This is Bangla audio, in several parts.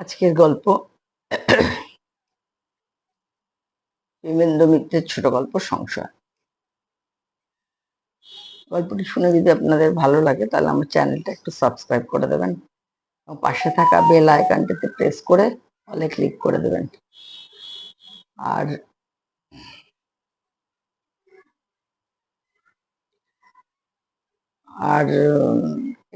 আজকের গল্প। প্রেমেন্দ্র মিত্রের ছোট গল্প সংশয়। গল্পটি শুনে যদি আপনাদের ভালো লাগে, তাহলে আমার চ্যানেলটা একটু সাবস্ক্রাইব করে দেবেন। এবং পাশে থাকা বেল আইকনটিতে প্রেস করে অলে ক্লিক করে দেবেন। আর আর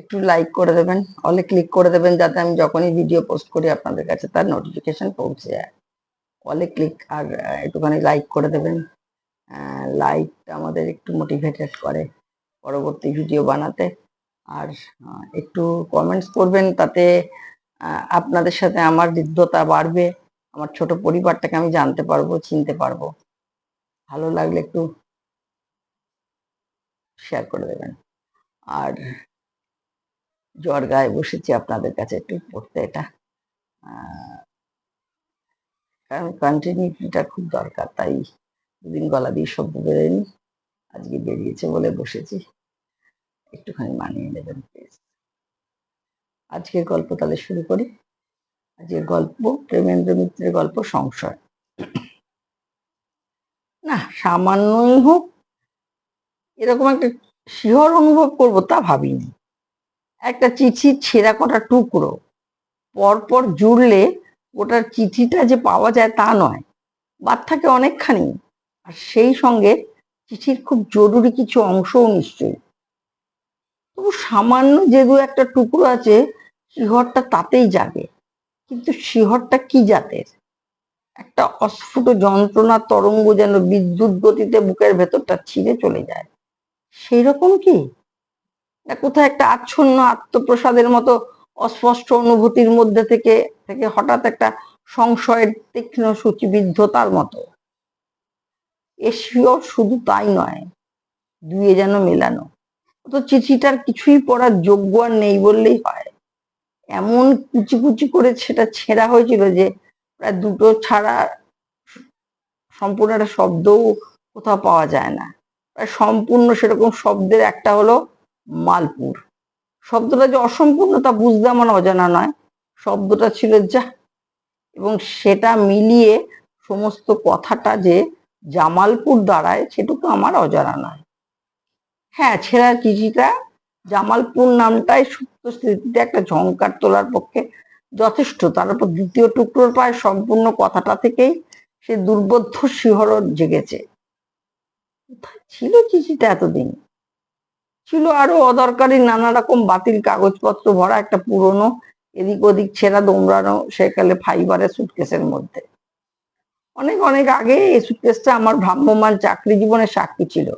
একটু লাইক করে দেবেন অলে ক্লিক করে দেবেন যাতে আমি যখনই ভিডিও পোস্ট করি আপনাদের কাছে তার নোটিফিকেশন পৌঁছে যায়। অলে ক্লিক আর একটুখানি লাইক করে দেবেন। লাইক আমাদের একটু মোটিভেটেড করে পরবর্তী ভিডিও বানাতে। আর একটু কমেন্টস করবেন তাতে আপনাদের সাথে আমার হৃদ্যতা বাড়বে, আমার ছোট পরিবারটাকে আমি জানতে পারব, চিনতে পারব। ভালো লাগলে একটু শেয়ার করে দেবেন। আর জ্বর গায়ে বসেছি, আপনাদের কাছে একটু পড়তে এটা। কারণ কন্টিনিউটিটা খুব দরকার, তাই দুদিন গলা দিয়ে শব্দ বেরোয়নি আজকে বেরিয়েছে বলে বসেছি। একটুখানি মানিয়ে নেবেন প্লিজ আজকের গল্প তাহলে শুরু করি। আজকের গল্প, প্রেমেন্দ্র মিত্রের গল্প সংশয় না, সামান্যই হোক, এরকম একটা শিহর অনুভব করব তা ভাবিনি। একটা চিঠির ছেঁড়া কটা টুকরো, পরপর জুড়লে ওটার চিঠিটা যে পাওয়া যায় তা নয়, বাদ থাকে অনেকখানি। আর সেই সঙ্গে চিঠির খুব জরুরি কিছু অংশও নিশ্চয়ই। তবু সামান্য যে দু একটা টুকরো আছে, শিহরটা তাতেই জাগে। কিন্তু শিহরটা কি জাতের? একটা অস্ফুট যন্ত্রণার তরঙ্গ যেন বিদ্যুৎ গতিতে বুকের ভেতরটা ছিঁড়ে চলে যায়। সেই রকম কি? না কোথায় একটা আচ্ছন্ন আত্মপ্রসাদের মতো অস্পষ্ট অনুভূতির মধ্যে থেকে থেকে হঠাৎ একটা সংশয়ের তীক্ষ্ণ সূচিবিদ্ধতার মতো। এসিও শুধু তাই নয়, দুয়ে যেন মেলানো। তো চিঠিটার কিছুই পড়ার যোগ্য আর নেই বললেই হয়। এমন কুচি কুচি করে সেটা ছেঁড়া হয়েছিল যে প্রায় দুটো ছাড়া সম্পূর্ণ একটা শব্দও কোথাও পাওয়া যায় না। সম্পূর্ণ সেরকম শব্দের একটা হলো মালপুর। শব্দটা যে অসম্পূর্ণ তা বুঝতে আমার অজানা নয়। শব্দটা ছিল যা এবং সেটা মিলিয়ে সমস্ত কথাটা যে জামালপুর দাঁড়ায় সেটুকু আমার অজানা নয়। হ্যাঁ ছেঁড়া চিঠিটা জামালপুর নামটাই সুপ্ত স্মৃতিতে একটা ঝংকার তোলার পক্ষে যথেষ্ট। তার উপর দ্বিতীয় টুকরোর প্রায় সম্পূর্ণ কথাটা থেকেই সে দুর্বোধ্য শিহরণ জেগেছে। কোথায় ছিল চিঠিটা এতদিন? ছিল আরও অদরকারি নানা রকম বাতিল কাগজপত্র ভরা একটা পুরনো এদিক ওদিক ছেঁড়া দোমড়ানো সেকালে ফাইবারের সুটকেসের মধ্যে। অনেক অনেক আগে এই সুটকেসটা আমার ভ্রাম্যমান চাকরি জীবনের সাক্ষী ছিল।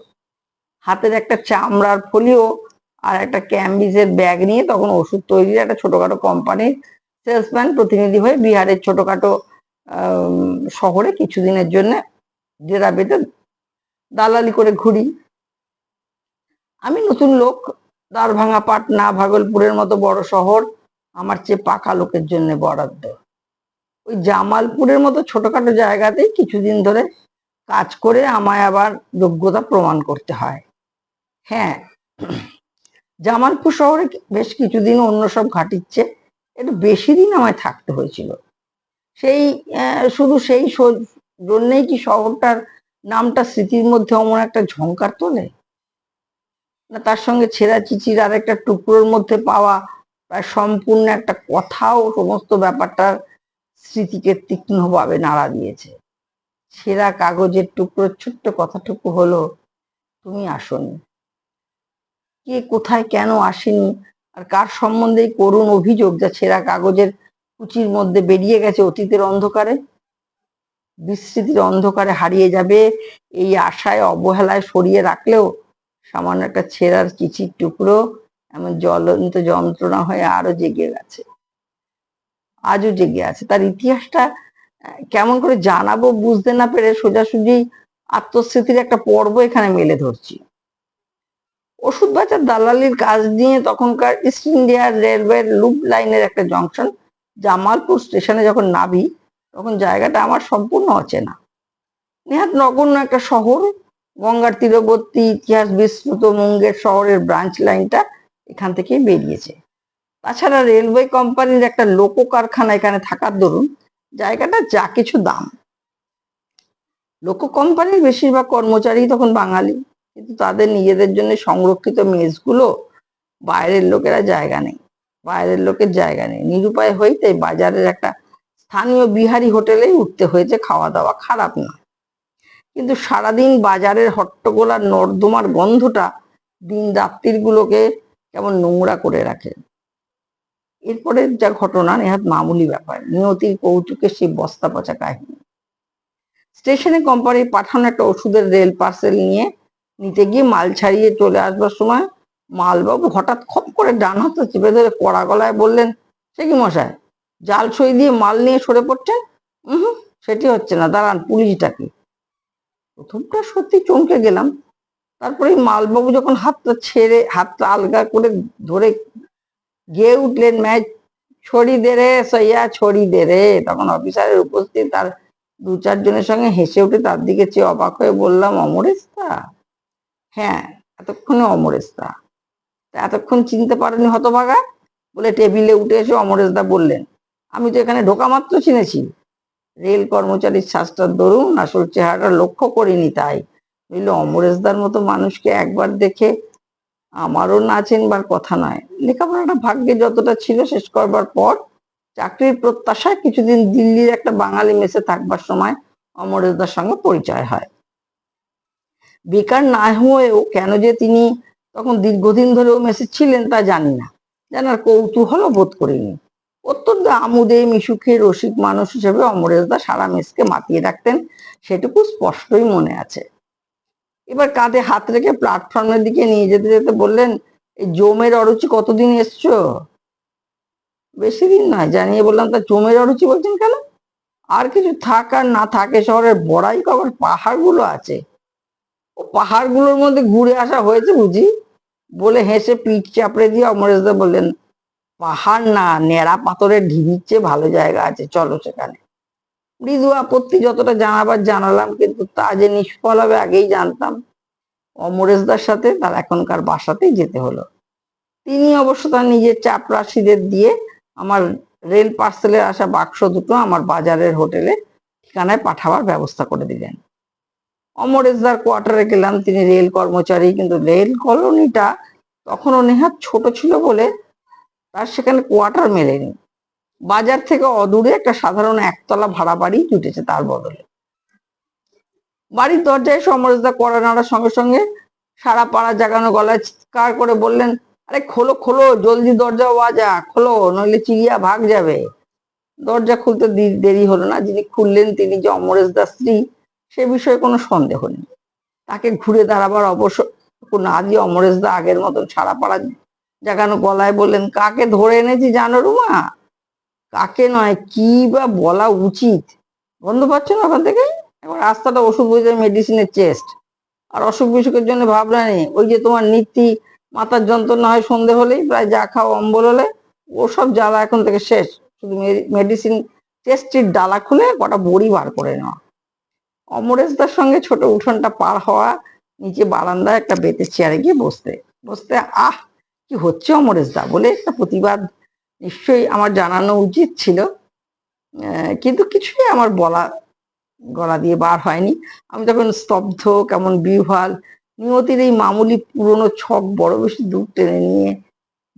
হাতের একটা চামড়ার ফলিও আর একটা ক্যাম্বিজের ব্যাগ নিয়ে তখন ওষুধ তৈরির একটা ছোটখাটো কোম্পানির সেলসম্যান প্রতিনিধি হয়ে বিহারের ছোটখাটো শহরে কিছুদিনের জন্য ডেরা বেঁধে দালালি করে ঘুরি। আমি নতুন লোক, দারভাঙা পাটনা, ভাগলপুরের মতো বড় শহর, আমার চেয়ে পাকা লোকের জন্য বরাদ্দ। ওই জামালপুরের মতো ছোটখাটো জায়গাতেই কিছুদিন ধরে কাজ করে আমায় আবার যোগ্যতা প্রমাণ করতে হয়। হ্যাঁ জামালপুর শহরে বেশ কিছুদিন অন্য সব ঘাটিচ্ছে, একটু বেশি দিন আমায় থাকতে হয়েছিল। সেই শুধু সেই জন্যেই কি শহরটার নামটা স্মৃতির মধ্যে অমন একটা ঝংকার তোলে না, তার সঙ্গে ছেঁড়া চিচির আর একটা টুকরোর মধ্যে পাওয়া প্রায় সম্পূর্ণ একটা কথাও সমস্ত ব্যাপারটার স্মৃতিকে তীক্ষ্ণভাবে নাড়া দিয়েছে। ছেঁড়া কাগজের টুকরোর ছোট্ট কথাটুকু হলো, তুমি আসনি। কে কোথায় কেন আসেনি? আর কার সম্বন্ধে করুণ অভিযোগ যা ছেঁড়া কাগজের কুচির মধ্যে বেরিয়ে গেছে অতীতের অন্ধকারে? বিস্মৃতির অন্ধকারে হারিয়ে যাবে। এই আশায়, অবহেলায় সরিয়ে রাখলেও সামান্য একটা ছেঁড়ার চিঠির টুকরো, এমন জ্বলন্ত যন্ত্রণা হয়ে আরও জেগে গেছে। আজও জেগে আছে। তার ইতিহাসটা কেমন করে জানাব বুঝতে না পেরে সোজাসুজি আত্মস্মৃতির একটা পর্ব এখানে মেলে ধরছি। ওষুধ বেচার দালালির কাজ নিয়ে তখনকার ইস্ট ইন্ডিয়ার রেলওয়ের লুপ লাইনের একটা জংশন, জামালপুর স্টেশনে যখন নাবি তখন জায়গাটা আমার সম্পূর্ণ অচেনা। নেহাত নগণ্য একটা শহর, গঙ্গার তীরবর্তী ইতিহাস বিস্তৃত মুঙ্গের শহরের ব্রাঞ্চ লাইনটা এখান থেকেই বেরিয়েছে। তাছাড়া রেলওয়ে কোম্পানির একটা লোকো কারখানা এখানে থাকার দরুন জায়গাটা যা কিছু দাম। লোকো কোম্পানির বেশিরভাগ কর্মচারী তখন বাঙালি, কিন্তু তাদের নিজেদের জন্য সংরক্ষিত মেসগুলো বাইরের লোকেরা জায়গা নেই। বাইরের লোকের জায়গা নেই। নিরুপায় তাই বাজারের একটা স্থানীয় বিহারি হোটেলেই উঠতে হয়েছে খাওয়া দাওয়া খারাপ না। কিন্তু সারাদিন বাজারের হট্টগোলার নর্দমার গন্ধটা দিন রাত্রির গুলোকে কেমন নোংরা করে রাখে। এরপরে যা ঘটনা, নেহাত মামুলি ব্যাপার, নিয়তির কৌতুকের সেই বস্তা পচা কাহিনী। স্টেশনে কোম্পানির পাঠানো একটা ওষুধের রেল পার্সেল নিয়ে নিতে গিয়ে মাল ছাড়িয়ে চলে আসবার সময় মালবাবু হঠাৎ খপ করে ডান হাতে চেপে ধরে কড়া গলায় বললেন, সে কি মশাই জাল সই দিয়ে মাল নিয়ে সরে পড়ছেন হুম সেটি হচ্ছে না, দাঁড়ান পুলিশ ডাকি প্রথমটা সত্যি চমকে গেলাম, তারপরে মালবাবু যখন হাতটা ছেড়ে, হাতটা আলগা করে ধরে গিয়ে উঠলেন, ম্যাচ ছড়ি দে রে, সইয়া ছড়ি দে রে, তখন অফিসারের উপস্থিত তার দু চারজনের সঙ্গে হেসে উঠে তার দিকে চেয়ে অবাক হয়ে বললাম অমরেশদা হ্যাঁ এতক্ষণে অমরেশদা তা এতক্ষণ চিনতে পারেনি হতভাগা? বলে টেবিলে উঠে এসে অমরেশদা বললেন আমি তো এখানে ঢোকা মাত্র চিনেছি। রেল কর্মচারীর শ্বাসটার দরুন আসল চেহারাটা লক্ষ্য করিনি তাই। বুঝলো অমরেশদার মতো মানুষকে একবার দেখে আমারও না চিনবার কথা নয়। লেখাপড়াটা ভাগ্যে যতটা ছিল শেষ করবার পর চাকরির প্রত্যাশায় কিছুদিন দিল্লির একটা বাঙালি মেসে থাকবার সময় অমরেশদার সঙ্গে পরিচয় হয়। বেকার না হয়েও কেন যে তিনি তখন দীর্ঘদিন ধরেও মেসে ছিলেন তা জানি না। জানার কৌতূহলও বোধ করিনি। অত্যন্ত আমুদে মিশুখে রসিক মানুষ হিসেবে অমরেশদা সারা মেসকে মাতিয়ে রাখতেন, সেটুকু স্পষ্টই মনে আছে। এবার কাঁধে হাত রেখে প্ল্যাটফর্মের দিকে নিয়ে যেতে যেতে বললেন, এই জমের অরুচি কতদিন এসছো? বেশি দিন নয়, জানিয়ে বললাম তা জমের অরুচি বলছেন কেন? আর কিছু থাক আর না থাকে শহরের বড়াই কবার পাহাড়গুলো আছে। ও পাহাড়গুলোর মধ্যে ঘুরে আসা হয়েছে বুঝি? বলে হেসে পিঠ চাপড়ে দিয়ে অমরেশদা বললেন পাহাড় না, নেড়া পাথরের ঢিবির চেয়ে ভালো জায়গা আছে, চলো সেখানে। মৃদু আপত্তি যতটা জানাবার জানালাম, কিন্তু তা যে নিষ্ফল হবে আগেই জানতাম। অমরেশদার সাথে তার এখনকার বাসাতেই যেতে হলো। তিনি অবশ্য তার নিজের চাপরাশিদের দিয়ে আমার রেল পার্সেলের আসা বাক্স দুটো আমার বাজারের হোটেলে ঠিকানায় পাঠাবার ব্যবস্থা করে দিলেন। অমরেশদার কোয়ার্টারে গেলাম, তিনি রেল কর্মচারী, কিন্তু রেল কলোনিটা তখনও নেহাত ছোট ছিল বলে তার সেখানে কোয়ার্টার মেলেনি। বাজার থেকে অদূরে একটা সাধারণ একতলা ভাড়া বাড়ি জুটেছে তার বদলে। বাড়ির দরজায় সমরেশদা কড়া নাড়ার সঙ্গে সঙ্গে সারা পাড়া জাগানো গলায় চিৎকার করে বললেন, আরে খোলো খোলো, জলদি দরজা বাজা, খোলো, নইলে চিড়িয়া ভাগ যাবে। দরজা খুলতে দি- দেরি হলো না, যিনি খুললেন তিনি যে অমরেশদার স্ত্রী, সে বিষয়ে কোনো সন্দেহ নেই। তাকে ঘুরে দাঁড়াবার অবসর না দিয়ে অমরেশদা আগের মতন সারা পাড়া জাগানো গলায় বললেন? কাকে ধরে এনেছি জানো রুমা? কাকে নয়, কি বা বলা উচিত? গন্ধ পাচ্ছ না ওখান থেকে? এবার রাস্তাটা ওষুধ বুঝে মেডিসিনের চেস্ট আর অসুখ বিসুখের জন্য ভাবনা নেই। ওই যে তোমার নীতি মাথার যন্ত্রণা হয় সন্ধে হলেই, প্রায় যা খাও অম্বল হলে ওসব জ্বালা এখন থেকে শেষ। শুধু মেডিসিন চেস্টির ডালা খুলে কটা বড়ি বার করে নেওয়া। অমরেশদার সঙ্গে ছোট উঠোনটা পার হওয়া, নিচে বারান্দায় একটা বেতের চেয়ারে গিয়ে বসতে। বসতে আহ কি হচ্ছে অমরেশদা বলে একটা প্রতিবাদ নিশ্চয়ই আমার জানানো উচিত ছিল। কিন্তু কিছুই আমার বলা, গলা দিয়ে বার হয়নি। আমি তখন স্তব্ধ, কেমন বিহ্বাল, নিয়তির এই মামুলি পুরনো ছক বড় বেশি দূর টেনে নিয়ে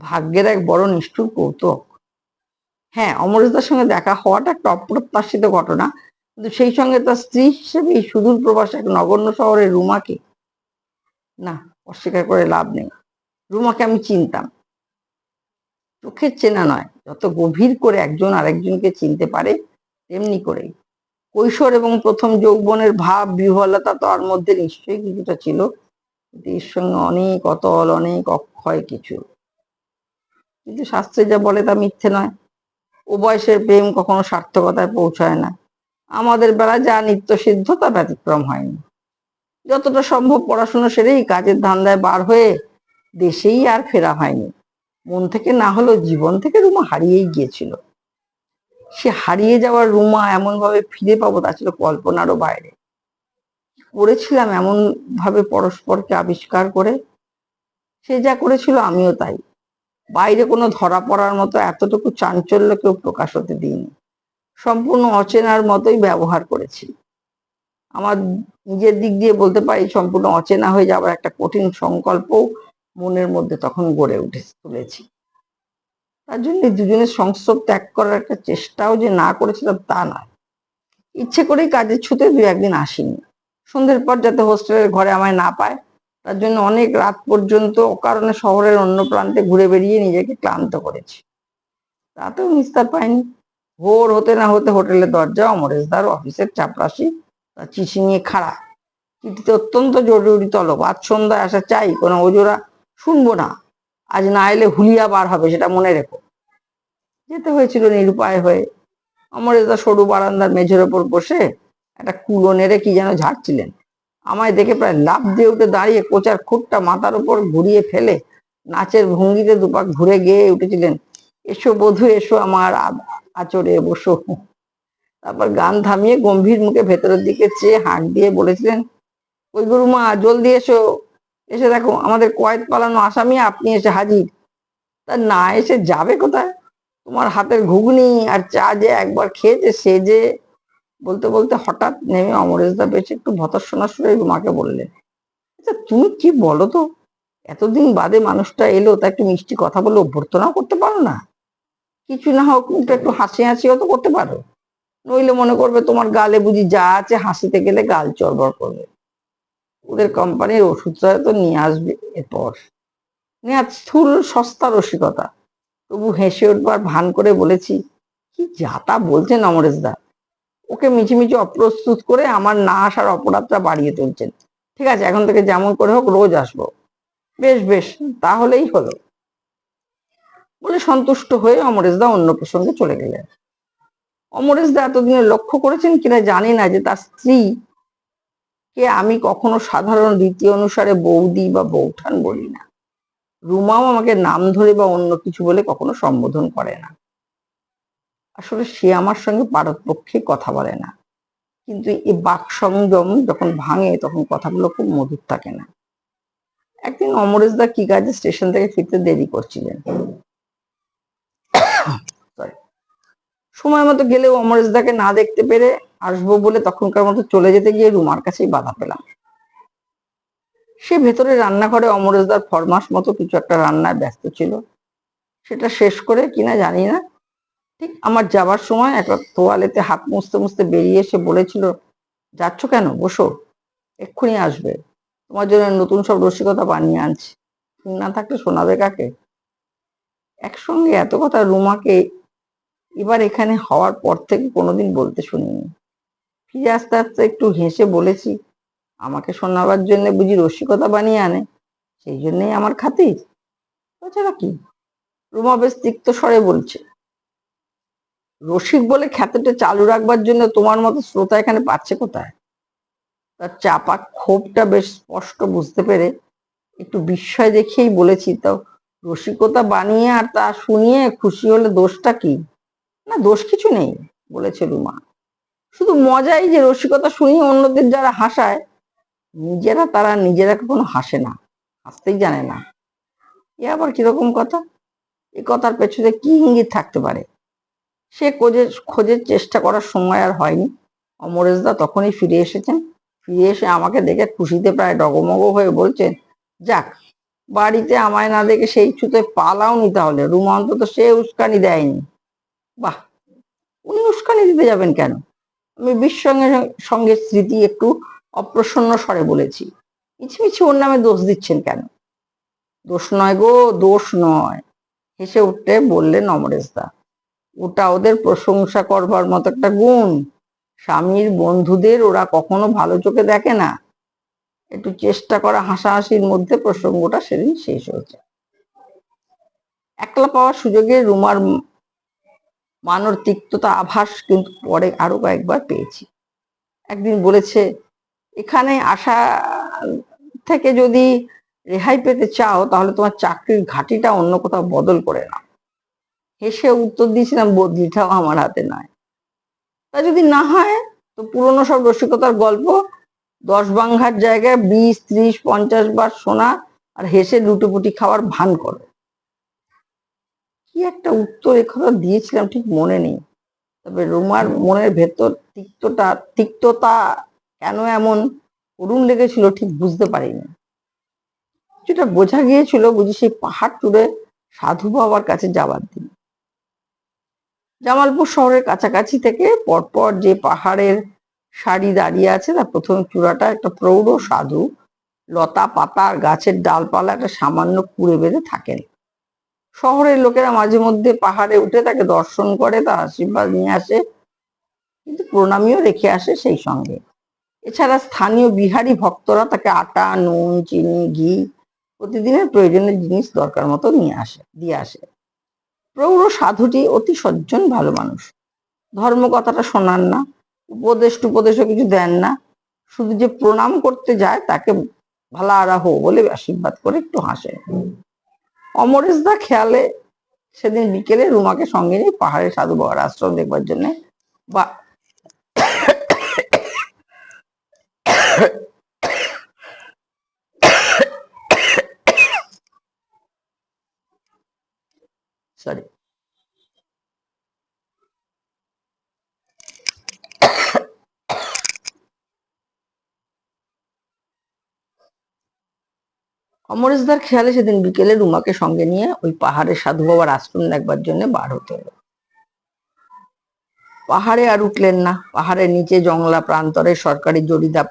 ভাগ্যের এক বড় নিষ্ঠুর কৌতুক। হ্যাঁ অমরেশদার সঙ্গে দেখা হওয়াটা একটা অপ্রত্যাশিত ঘটনা। কিন্তু সেই সঙ্গে তার স্ত্রী হিসেবে সুদূর প্রবাস এক নগণ্য শহরের রুমাকে না অস্বীকার করে লাভ নেই। রুমাকে আমি চিনতাম। চোখের চেনা নয়, যত গভীর করে একজন আরেকজনকে চিনতে পারে, তেমনি করেই। কৈশোর এবং প্রথম যৌবনের ভাব, বিহ্বলতা তার মধ্যে নিশ্চয়ই কিছুটা ছিল, কিন্তু সঙ্গে অনেক অতল, অনেক অক্ষয় কিছু। কিন্তু শাস্ত্রে যা বলে তা মিথ্যে নয়। ও বয়সের প্রেম কখনো সার্থকতায় পৌঁছায় না। আমাদের বেলা যা নিত্য সিদ্ধ তা ব্যতিক্রম হয়নি। যতটা সম্ভব পড়াশোনা সেরেই কাজের ধান্দায় বার হয়ে দেশেই আর ফেরা হয়নি। মন থেকে না হলেও জীবন থেকে রুমা হারিয়েই গিয়েছিল। সে হারিয়ে যাওয়ার রুমা এমন ভাবে ফিরে পাবো, তা ছিল কল্পনারও বাইরে। করেছিলাম এমন ভাবে পরস্পরকে আবিষ্কার করে। সে যা করেছিল আমিও তাই। বাইরে কোনো ধরা পড়ার মতো এতটুকু চাঞ্চল্য কেউ প্রকাশ হতে দিইনি। সম্পূর্ণ অচেনার মতোই ব্যবহার করেছি। আমার নিজের দিক দিয়ে বলতে পারি, সম্পূর্ণ অচেনা হয়ে যাওয়ার একটা কঠিন সংকল্প মনের মধ্যে তখন গড়ে উঠে তুলেছি। তার জন্য দুজনের সংস্রব ত্যাগ করার একটা চেষ্টাও যে না করেছিলাম তা নয়। ইচ্ছে করেই কাজের ছুতে দু একদিন আসিনি। সন্ধ্যের পর যাতে হোস্টেলের ঘরে আমায় না পায়, তার জন্য অনেক রাত পর্যন্ত অকারণে শহরের অন্য প্রান্তে ঘুরে বেরিয়ে নিজেকে ক্লান্ত করেছি। রাতেও নিস্তার পাইনি। ভোর হতে না হতে হোটেলের দরজা, অমরেশদার, অফিসের চাপরাশি তার চিঠি নিয়ে খাড়া। চিঠিতে অত্যন্ত জরুরি তলব। আজ সন্ধ্যায় আসা চাই, কোনো ওজোরা শুনব না। আজ না এলে হুলিয়া বার হবে, সেটা মনে রেখো। যেতে হয়েছিল নিরুপায় হয়ে। অমরেশদা সরু বারান্দার মেঝের ওপর বসে একটা কুলো নেড়ে কি যেন ঝাড়ছিলেন। আমায় দেখে প্রায় লাফ দিয়ে উঠে দাঁড়িয়ে কোচার খুঁটটা মাথার উপর ঘুরিয়ে ফেলে নাচের ভঙ্গিতে দুপাক ঘুরে গিয়ে উঠেছিলেন, এসো বধু, এসো আমার আচরে বসো। তারপর গান থামিয়ে গম্ভীর মুখে ভেতরের দিকে চেয়ে হাঁক দিয়ে বলেছিলেন, ওই গুরুমা, জলদি এসো। এসে দেখো, আমাদের কয়েদ পালানো আসামি, আপনি এসে হাজির। তা না এসে যাবে কোথায়? তোমার হাতের ঘুগনি আর চা যে একবার খেয়েছে, সে যে বলতে বলতে হঠাৎ নেমে অমরেশদা বেশ একটু ভতর্ষণা সুরে মাকে বললেন আচ্ছা তুমি কি বলো তো? এতদিন বাদে মানুষটা এলো, তা একটু মিষ্টি কথা বলে অভ্যর্থনাও করতে পারো না? কিছু না হোক একটু হাসি হাসিও তো করতে পারো। নইলে মনে করবে তোমার গালে বুঝি যা আছে, হাসিতে গেলে গাল চড়বড় করবে। ওদের কোম্পানির ওষুধটা হয়তো নিয়ে আসবে এরপর। নেহাত স্থূল সস্তা রসিকতা। তবু হেসে উঠবার ভান করে বলেছি, কি যাতা বলছেন অমরেশদা? ওকে মিছিমিছি অপ্রস্তুত করে আমার না আসার অপরাধটা বাড়িয়ে তুলছেন। ঠিক আছে, এখন থেকে যেমন করে হোক রোজ আসব। বেশ বেশ, তাহলেই হলো। বলে সন্তুষ্ট হয়ে অমরেশদা অন্য প্রসঙ্গে চলে গেলেন। অমরেশদা এতদিনে লক্ষ্য করেছেন কিনা জানি না যে তার স্ত্রী কে আমি কখনো সাধারণ রীতি অনুসারে বৌদি বা বৌঠান বলি না। রুমাও আমাকে নাম ধরে বা অন্য কিছু বলে কখনো সম্বোধন করে না। আসলে সে আমার সঙ্গে পারতপক্ষে কথা বলে না। কিন্তু এই বাক সংযম যখন ভাঙে তখন কথাগুলো খুব মধুর থাকে না। একদিন অমরেশদা কি কাজে স্টেশন থেকে ফিরতে দেরি করছিলেন। সময় মতো গেলেও অমরেশ অমরেশদাকে না দেখতে পেরে আসব বলে তখনকার মতো চলে যেতে গিয়ে রুমার কাছেই বাধা পেলাম। সে ভেতরে রান্নাঘরে অমরেশদার ফরমাস মতো কিছু একটা রান্নায় ব্যস্ত ছিল। সেটা শেষ করে কিনা জানি না, ঠিক আমার যাবার সময় একটা তোয়ালেতে হাত মুছতে মুছতে বেরিয়ে এসে বলেছিল, যাচ্ছ কেন? বসো, এক্ষুনি আসবে। তোমার জন্য নতুন সব রসিকতা বানিয়ে আনছি। না থাকলে শোনাবে কাকে? একসঙ্গে এত কথা রুমাকে এবার এখানে হওয়ার পর থেকে কোনোদিন বলতে শুনিনি। ফিরে আসতে আসতে একটু হেসে বলেছি, আমাকে শোনাবার জন্য বুঝি রসিকতা বানিয়ে আনে, সেই জন্যই আমার খাতির? তাছাড়া কি? রুমা বেশ তিক্ত স্বরে বলছে, রসিক বলে খ্যাতিটা চালু রাখবার জন্য তোমার মতো শ্রোতা এখানে পাচ্ছে কোথায়? তার চাপা ক্ষোভটা বেশ স্পষ্ট বুঝতে পেরে একটু বিস্ময় দেখিয়েই বলেছি, তো রসিকতা বানিয়ে আর তা শুনিয়ে খুশি হলে দোষটা কি? না, দোষ কিছু নেই, বলেছে রুমা। শুধু মজাই যে রসিকতা শুনিয়ে অন্যদের যারা হাসায়, নিজেরা তারা নিজেরা কখনো হাসে না, হাসতেই জানে না। এ আবার কীরকম কথা? এ কথার পেছনে কি ইঙ্গিত থাকতে পারে? সে খোঁজে খোঁজের চেষ্টা করার সময় আর হয়নি। অমরেশদা তখনই ফিরে এসেছেন। ফিরে এসে আমাকে দেখে খুশিতে প্রায় ডগমগ হয়ে বলছেন, যাক, বাড়িতে আমায় না দেখে সেই ছুতে পালাওনি তাহলে। রুমা অন্তত সে উস্কানি দেয়নি। বাহ! উনি উস্কানি দিতে যাবেন কেন? আমি বিশ্বঙ্গের সঙ্গে স্মৃতি একটু অপ্রসন্ন স্বরে বলেছি। মিছিমিছি ওর নামে দোষ দিচ্ছেন কেন? দোষ নয় গো, দোষ নয়। হেসে উঠতে বললেন অমরেশদা। ওটা ওদের প্রশংসা করবার মতো একটা গুণ। স্বামীর বন্ধুদের ওরা কখনো ভালো চোখে দেখে না। একটু চেষ্টা করা হাসাহাসির মধ্যে প্রসঙ্গটা সেদিন শেষ হয়েছে। একলা পাওয়ার সুযোগে রুমার মানর তিক্ততা আভাস কিন্তু পরে আরও কয়েকবার পেয়েছি। একদিন বলেছে, এখানে আসা থেকে যদি রেহাই পেতে চাও, তাহলে তোমার চাকরির ঘাটিটা অন্য কোথাও বদল করে নাও। হেসে উত্তর দিয়েছিলাম, বদলিটাও আমার হাতে নয়। তা যদি না হয়, তো পুরনো সব রসিকতার গল্প, দশ বাংঘার জায়গায় বিশ, ত্রিশ, পঞ্চাশ বার শোনা আর হেসে লুটোপুটি খাওয়ার ভান করো। কি একটা উত্তর একথা দিয়েছিলাম ঠিক মনে নেই। তবে রুমার মনের ভেতর তিক্তটা তিক্ততা কেন এমন করুণ লেগেছিল ঠিক বুঝতে পারিনি। যেটা বোঝা গিয়েছিল বুঝি সেই পাহাড় চূড়ে সাধু বাবার কাছে যাবার দিন। জামালপুর শহরের কাছাকাছি থেকে পরপর যে পাহাড়ের সারি দাঁড়িয়ে আছে, তার প্রথম চূড়াটা একটা প্রৌঢ় সাধু, লতা পাতা গাছের ডালপালা একটা সামান্য কুড়ে বেঁধে থাকেন। শহরের লোকেরা মাঝে মধ্যে পাহাড়ে উঠে তাকে দর্শন করে, তার আশীর্বাদ নিয়ে আসে, কিন্তু প্রণামীও রেখে আসে সেই সঙ্গে। এছাড়া স্থানীয় বিহারি ভক্তরা তাকে আটা, নুন, চিনি, ঘি প্রতিদিনের প্রয়োজনীয় জিনিস দরকার মতো নিয়ে আসে, দিয়ে আসে। প্রৌঢ় সাধুটি অতি সজ্জন ভালো মানুষ। ধর্ম কথাটা শোনান না, উপদেশ টুপদেশও কিছু দেন না। শুধু যে প্রণাম করতে যায় তাকে ভালা আরাহ বলে আশীর্বাদ করে একটু হাসে। অমরেশ দা খেয়ালে সেদিন বিকেলে রুমাকে সঙ্গে নিয়ে পাহাড়ে সাধু বাবার আশ্রম দেখবার জন্য বা সরি অমরেশদার খেয়ালে সেদিন বিকেলে রুমাকে সঙ্গে নিয়ে ওই পাহাড়ে সাধু বাবার আশ্রম দেখবার জন্য বার হতে হলো। পাহাড়ে আর উঠলেন না। পাহাড়ের নিচে জংলা প্রান্তরে সরকারি জরিদা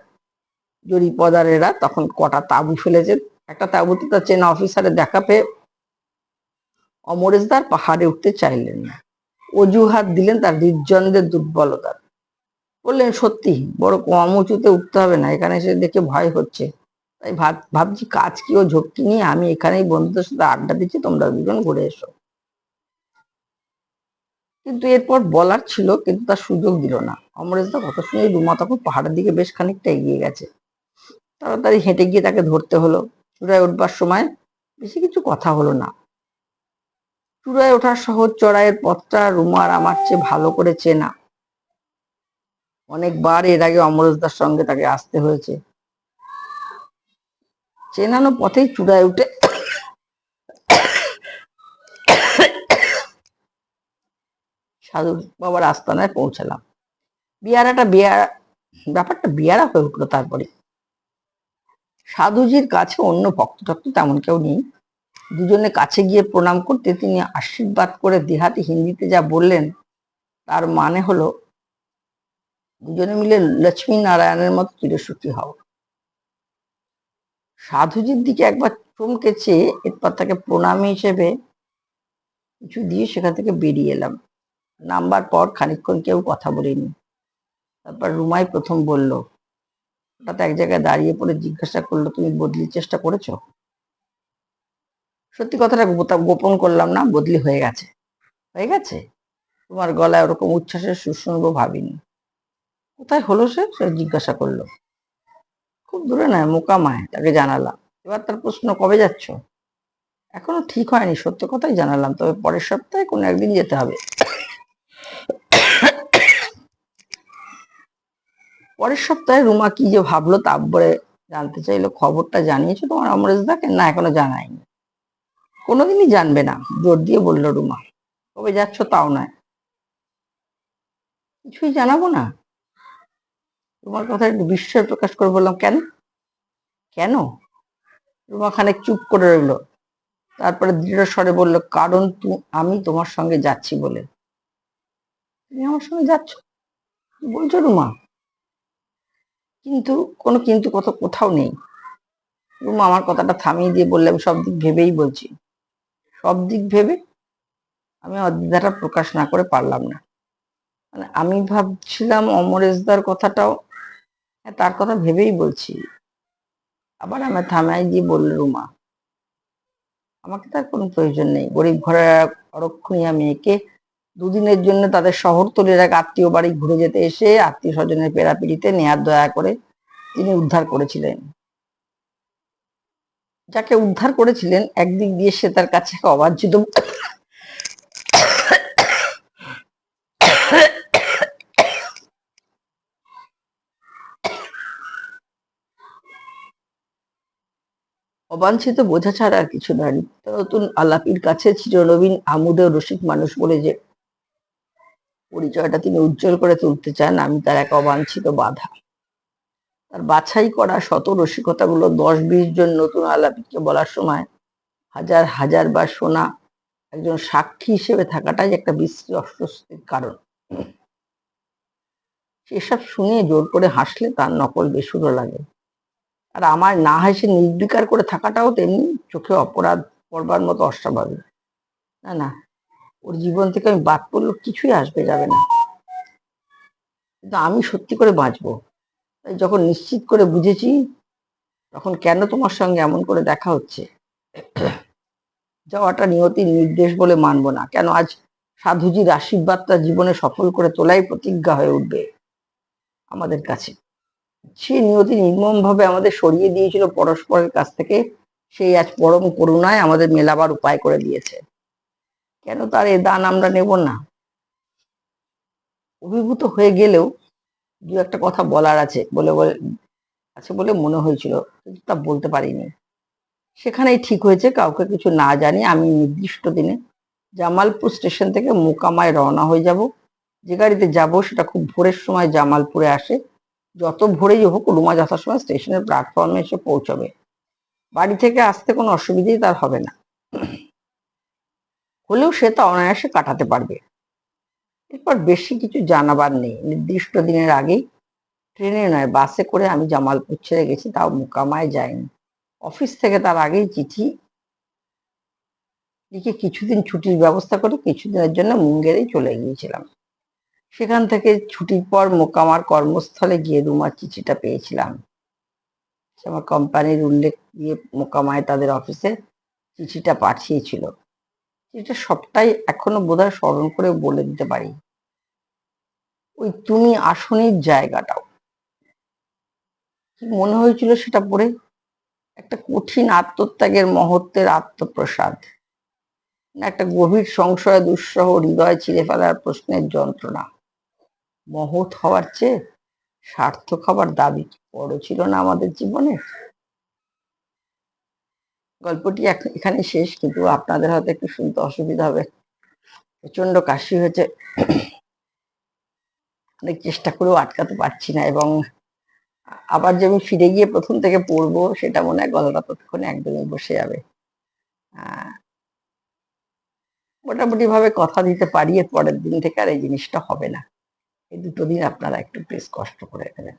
জরিপদারেরা তখন কটা তাঁবু ফেলেছে। একটা তাঁবুতে তার চেনা অফিসারে দেখা পেয়ে অমরেশদার পাহাড়ে উঠতে চাইলেন না। অজুহাত দিলেন তার হৃদজনদের দুর্বলতার বললেন, সত্যি, বড় কম উঁচুতে উঠতে হবে না। এখানে এসে দেখে ভয় হচ্ছে। তাই ভাব- ভাবছি কাজ কি ও ঝক্কি নিয়ে আমি এখানেই বন্ধুদের সাথে আড্ডা দিচ্ছি, তোমরা দুজন ঘুরে এসো। কিন্তু এরপর বলার ছিল, কিন্তু তার সুযোগ দিল না। অমরেশ দা কথা শুনে রুমা তখন পাহাড়ের দিকে বেশ খানিকটা এগিয়ে গেছে। তাড়াতাড়ি হেঁটে গিয়ে তাকে ধরতে হলো। চূড়ায় উঠবার সময় বেশি কিছু কথা হলো না। চূড়ায় ওঠার সহজ চড়াইয়ের পথটা রুমার আমার চেয়ে ভালো করে চেনা। অনেকবার এর আগে অমরেশদার সঙ্গে তাকে আসতে হয়েছে। চেনানো পথেই চূড়ায় উঠে সাধু বাবার আস্তানায় পৌঁছালাম। বিয়ারাটা বিয়ারা ব্যাপারটা বিয়ারা হয়ে উঠল তারপরে। সাধুজির কাছে অন্য ভক্ত টক্ত তেমন কেউ নেই। দুজনে কাছে গিয়ে প্রণাম করতে তিনি আশীর্বাদ করে দেহাতি হিন্দিতে যা বললেন, তার মানে হলো, দুজনে মিলে লক্ষ্মী নারায়ণের মতো চিরসুখী হও। সাধুজির দিকে একবার চমকে চেয়ে এরপর তাকে প্রণামী হিসেবে কিছু দিয়ে সেখান থেকে বেরিয়ে এলাম। নামবার পর খানিকক্ষণ কেউ কথা বলিনি। তারপর রুমাই প্রথম বলল, হঠাৎ এক জায়গায় দাঁড়িয়ে পড়ে জিজ্ঞাসা করল, তুমি বদলির চেষ্টা করেছ? সত্যি কথাটা গোপা- গোপন করলাম না, বদলি হয়ে গেছে। হয়ে গেছে? তোমার গলায় ওরকম উচ্ছ্বাসের সুর ভাবিনি। কোথায় হলো সে জিজ্ঞাসা করল। খুব দূরে নয়, মোকামায়, তাকে জানালাম। এবার তার প্রশ্ন, কবে যাচ্ছ? এখনও ঠিক হয়নি, সত্য কথাই জানালাম, তবে পরের সপ্তাহে কোনো একদিন যেতে হবে। পরের সপ্তাহে রুমা কি যে ভাবলো তারপরে জানতে চাইলো, খবরটা জানিয়েছো তোমার অমরেশ দাকে না, এখনও জানায়নি। কোনোদিনই জানবে না, জোর দিয়ে বলল রুমা। কবে যাচ্ছ তাও নয়। কিছুই জানাব না? তোমার কথা একটু বিস্ময় প্রকাশ করে বললাম, কেন? কেন? রুমা খানিক চুপ করে রইল। তারপরে দৃঢ় স্বরে বলল, কারণ আমি তোমার সঙ্গে যাচ্ছি বলে। তুমি আমার সঙ্গে যাচ্ছ? বলছো রুমা? কিন্তু, কোনো কিন্তু কত কোথাও নেই। রুমা আমার কথাটা থামিয়ে দিয়ে বললাম সব দিক ভেবেই বলছি। সব দিক ভেবে? আমি অদ্বিধাটা প্রকাশ না করে পারলাম না। মানে আমি ভাবছিলাম অমরেশদার কথাটাও হ্যাঁ, তার কথা ভেবেই বলছি। আবার আমার থামাই দিয়ে বলল রুমা আমাকে তার কোনো প্রয়োজন নেই। গরিব ঘরের অরক্ষণীয় মেয়েকে দুদিনের জন্য তাদের শহরতলির এক আত্মীয় বাড়ি ঘুরে যেতে এসে আত্মীয় স্বজনের পেরাপিড়িতে নেয়ার দয়া করে তিনি উদ্ধার করেছিলেন। যাকে উদ্ধার করেছিলেন একদিক দিয়ে সে তার কাছে এক অবাঞ্ছিত অবাঞ্ছিত বোঝা ছাড়া আর কিছু নয়। নতুন আলাপির কাছে চিরনবীন আমোদে রসিক মানুষ বলে যে পরিচয়টা তিনি উজ্জ্বল করে তুলতে চান, আমি তার এক অবাঞ্ছিত বাধা। তার বাছাই করা শত রসিকতাগুলো দশ বিশ জন নতুন আলাপিকে বলার সময় হাজার হাজার বার শোনা একজন সাক্ষী হিসেবে থাকাটাই একটা বিশ্রী অস্বস্তির কারণ। সেসব শুনে জোর করে হাসলে তার নকল বেসুরো লাগে। আর আমার না হেসে নির্বিকার করে থাকাটাও তেমনি চোখে অপরাধ করবার মতো অস্বাভাবিক। না না, ওর জীবন থেকে আমি বাদ পড়লে কিছুই আসবে যাবে না। কিন্তু আমি সত্যি করে বাঁচবো। তাই যখন নিশ্চিত করে বুঝেছি, তখন কেন তোমার সঙ্গে এমন করে দেখা হচ্ছে? যাওয়াটা নিয়তির নির্দেশ বলে মানবো না। কেন আজ সাধুজির আশীর্বাদটা জীবনে সফল করে তোলাই প্রতিজ্ঞা হয়ে উঠবে আমাদের কাছে? সে নিয়তি নির্মম ভাবে আমাদের সরিয়ে দিয়েছিল পরস্পরের কাছ থেকে। সেই আজ পরম করুণায় আমাদের মেলাবার উপায় করে দিয়েছে। কেন তার এ দান আমরা নেব না? অভিভূত হয়ে গেলেও দু একটা কথা বলার আছে বলে বলে, আছে বলে মনে হয়েছিল, কিন্তু তা বলতে পারিনি। সেখানেই ঠিক হয়েছে, কাউকে কিছু না জানি আমি নির্দিষ্ট দিনে জামালপুর স্টেশন থেকে মোকামায় রওনা হয়ে যাব। যে গাড়িতে যাব সেটা খুব ভোরের সময় জামালপুরে আসে। যত ভোরেই হোক রুমা যথাসময় স্টেশনের প্ল্যাটফর্মে এসে পৌঁছবে। বাড়ি থেকে আসতে কোনো অসুবিধেই তার হবে না। হলেও সে তা অনায়াসে কাটাতে পারবে। এরপর বেশি কিছু জানাবার নেই। নির্দিষ্ট দিনের আগেই ট্রেনে নয়, বাসে করে আমি জামালপুর ছেড়ে গেছি, তাও মোকামায় যাইনি। অফিস থেকে তার আগেই চিঠি লিখে কিছুদিন ছুটির ব্যবস্থা করে কিছুদিনের জন্য মুঙ্গেরেই চলে গিয়েছিলাম। সেখান থেকে ছুটির পর মোকামার কর্মস্থলে গিয়ে রুমার চিঠিটা পেয়েছিলাম। আমার কোম্পানির উল্লেখ দিয়ে মোকামায় তাদের অফিসে চিঠিটা পাঠিয়েছিল। চিঠিটা সবটাই এখনও বোধহয় স্মরণ করে বলে দিতে পারি। ওই তুমি আসনের জায়গাটাও। কি মনে হয়েছিল সেটা পড়ে? একটা কঠিন আত্মত্যাগের মহত্বের আত্মপ্রসাদ। একটা গভীর সংশয়, দুঃসহ, হৃদয় ছিঁড়ে ফেলার প্রশ্নের যন্ত্রণা। মহৎ হওয়ার চেয়ে সার্থক হবার দাবি বড় ছিল না আমাদের জীবনে? গল্পটি এখ- এখানে শেষ, কিন্তু আপনাদের হয়তো একটু শুনতে অসুবিধা হবে। প্রচণ্ড কাশি হয়েছে। অনেক চেষ্টা করেও আটকাতে পারছি না এবং আবার যে আমি ফিরে গিয়ে প্রথম থেকে পড়ব, সেটা মনে হয় গলাটা ততক্ষণে একদমই বসে যাবে। মোটামুটি ভাবে কথা দিতে পারি পরের দিন থেকে আর এই জিনিসটা হবে না। এই দুটো দিন আপনারা একটু বেশ কষ্ট করে নেবেন